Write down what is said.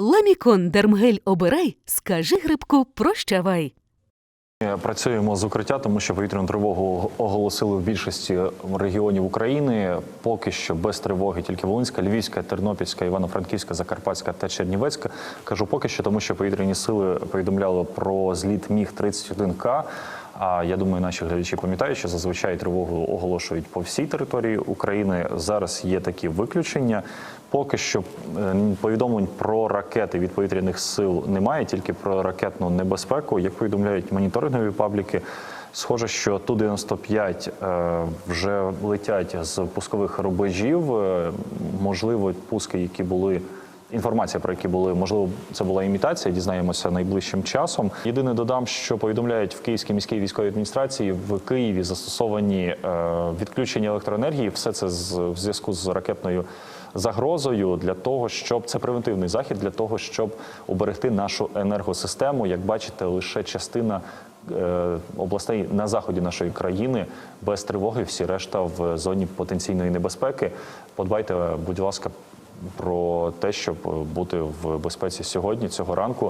Ламікон Дермгель обирай, скажи грибку прощавай. Працюємо з укриття, тому що повітряну тривогу оголосили в більшості регіонів України. Поки що без тривоги тільки Волинська, Львівська, Тернопільська, Івано-Франківська, Закарпатська та Чернівецька. Кажу поки що, тому що повітряні сили повідомляли про зліт міг 31 к А я думаю, наші глядачі пам'ятають, що зазвичай тривогу оголошують по всій території України. Зараз є такі виключення. Поки що е, повідомлень про ракети від повітряних сил немає, тільки про ракетну небезпеку. Як повідомляють моніторингові пабліки, схоже, що Ту-95 е, вже летять з пускових рубежів. Е, Можливо, пуски, які були. Інформація, про які були, можливо, це була імітація, дізнаємося найближчим часом. Єдине додам, що повідомляють в Київській міській військовій адміністрації в Києві застосовані е, відключення електроенергії. Все це в зв'язку з ракетною загрозою для того, щоб це превентивний захід для того, щоб уберегти нашу енергосистему. Як бачите, лише частина е, областей на заході нашої країни без тривоги, всі решта в зоні потенційної небезпеки. Подбайте, будь ласка, про те, щоб бути в безпеці сьогодні, цього ранку.